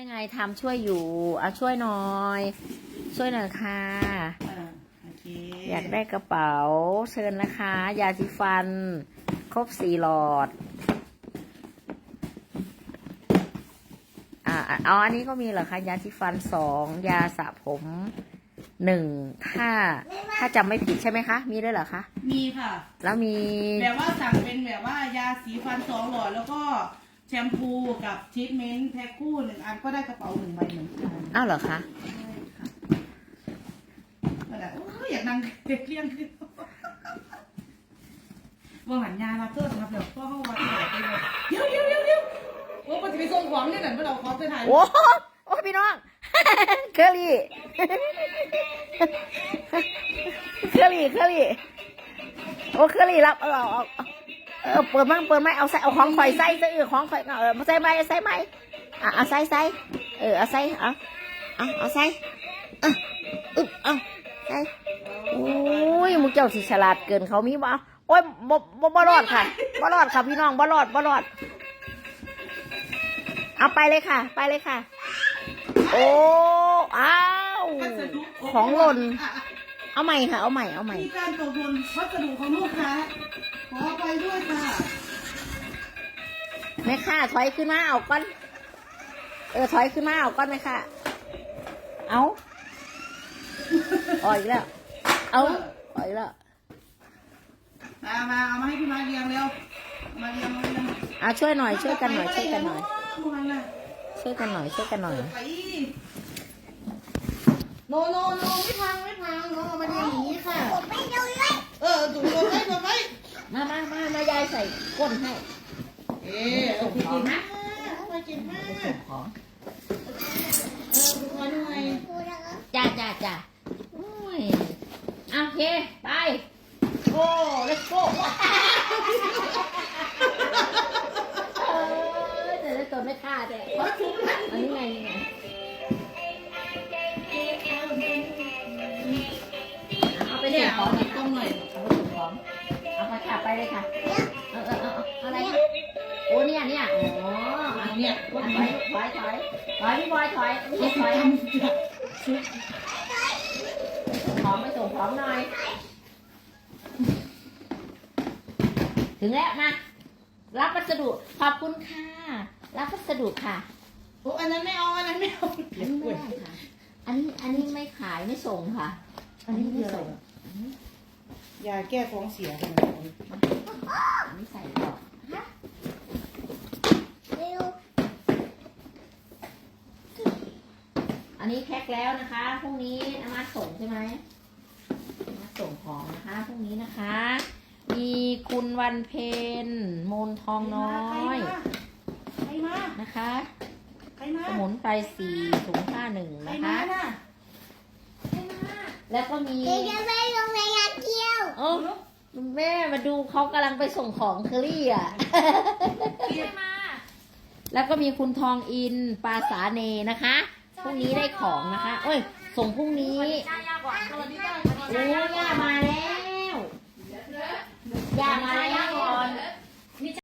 ยังไงทำช่วยอยู่เอาช่วยหน่อย ช่วยหน่อยค่ะอ่าโอเคอยากได้กระเป๋าเชิญนะคะ ยาสีฟัน ครบสี่หลอด อ่าอ๋ออันนี้ก็มีเหรอคะยาสีฟันสองยาสระผมหนึ่งถ้าถ้าจำไม่ผิดใช่ไหมคะ มีด้วยเหรอคะ มีค่ะ แล้วมีแบบว่าสั่งเป็นแบบว่ายาสีฟันสองหลอดแล้วก็แชมพูกับทรีทเมนต์แพ็คคู่หนึ่งอันก็ได้กระเป๋าหนึ่งใบเหมือนกันอ้าวเหรอคะ ใช่ค่ะก็ได้โอ้ยอยากนั่งเด็กเลี้ยงขึ้นว่าหันยาลาเตอร์ครับเดี๋ยวพ่อเข้าวัดไปเลยเดี๋ยวเดี๋ยวเดี๋ยวเดี๋ยวโอ้ปฏิบัติส่งของเนี่ยหนังเมื่อเราขอเส้นทางโอ้โหโอ้พี่น้อง เคอรี่ เคอรี่ เคอรี่ โอ้เคอรี่รับเอาเอาเอา เออเปิดมั่งเปิดไหมเอาใส่เอาของข่อยใส่ใส่เออของข่อยเออมาใส่ไหมใส่ไหมอะเอาใส่ใส่เออเอาใส่เอาเอาเอาใส่อะอึบเอาใส่โอ้ยมึงเจ้าสิฉลาดเกินเขามีบ่โอ้ยบ่บ่บ่รอดค่ะบ่รอดค่ะพี่น้องบ่รอดบ่รอด เอาไปเลยค่ะ ไปเลยค่ะ โอ้อ้าวของหล่นเอาใหม่ค่ะ เอาใหม่เอาใหม่ มีการตกหล่นพัสดุของลูกค้า ขอไปด้วยค่ะ แม่ค่ะถอยขึ้นมาเอาก้อน เออถอยขึ้นมาเอาก้อนไหมค่ะ เอาอ่อยแล้ว เอาอ่อยแล้ว มามาเอามาให้พี่มาเรียงเร็วมาเรียงมาเรียงอะช่วยหน่อยช่วยกันหน่อยช่วยกันหน่อย มันน่ะช่วยกันหน่อยช่วยกันหน่อย ไปโนโนโนไม่พังไม่พังโนเอามาเรียงอย่างนี้ค่ะเออถูกโดนไว้โดนไว้ มามามามายายใส่ก้นให้ เอ๊ะโอเคเก่งมากเอาไปเก่งมากส่งของเออดูมาหน่อยจ้าจ้าจ้าโอ้ยอะโอเค ไปโก้ let's go เออแต่ละตัวไม่ฆ่าแต่อันนี้ไง ค่ะไปเลยค่ะ เออเออเอออะไรคะโอ้เนี่ยเนี่ยอ๋ออันเนี้ยถอยถอยถอยถอยพี่บอยถอยไม่ใช่ถอยส่งของไปส่งของหน่อย ถึงแล้วมารับพัสดุขอบคุณค่ะ รับพัสดุค่ะโอ้อันนั้นไม่เอาอันนั้นไม่เอาอันนี้ไม่ได้ค่ะ อันนี้อันนี้ไม่ขายไม่ส่งค่ะ อันนี้ไม่ส่ง ยาแก้ท้องเสียค่ะอันนี้ใส่ก่อนอันนี้แพ็คแล้วนะคะ พรุ่งนี้นามาส่งใช่ไหมนามาส่งของนะคะ พรุ่งนี้นะคะ มีคุณวันเพนมูลทองน้อย ใครมา นะคะ ใครมา สมุนไพรสี่ถุงห้าหนึ่งใครนะมาคะน่ะแล้วก็มี อ้แม่มาดูเขากำลังไปส่งของเคลี่อะแล้วก็มีคุณทองอินปาสาเนนะคะพรุ่งนี้ได้ของนะคะ เอ้ย ส่งพรุ่งนี้อู้โอ้ยย่ามาแล้ว ย่ามาแล้ว